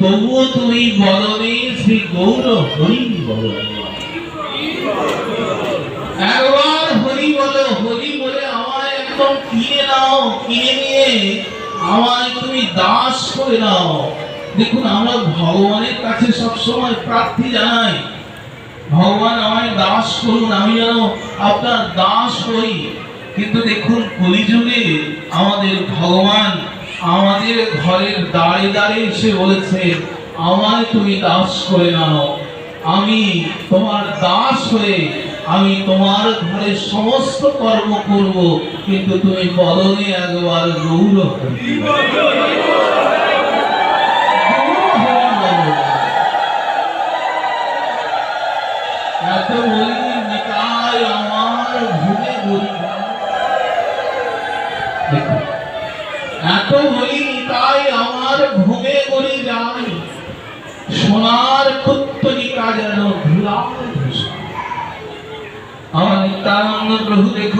তবুও তুমি বলবে শ্রী গৌর হরি বল। একবার হরি বলো, হরি বলে আমায় একদম কিনে নাও, কিনে নিয়ে আমায় তুমি দাস করে নাও। দেখুন, আমরা ভগবানের কাছে সবসময় প্রার্থী জানাই, ভগবান আমায় দাস করুন, আমি যেন আপনার দাস হই। কিন্তু দেখুন, কলিযুগে আমাদের ভগবান আমাদের ঘরের দাঁড়ে দাঁড়ে এসে বলেছে, আমায় তুমি দাস করে নাও। আমি তোমার দাস হয়ে আমি তোমার ঘরে সমস্ত কর্ম করব, কিন্তু তুমি বলনে একবার গৌর এত আমার ভুলে এত বলি নিতাই আমার ঘুমে করে যাই সোনার পুত্তরিকা যেন ধূসর। আমার নিত্যানন্দ প্রভু দেখুন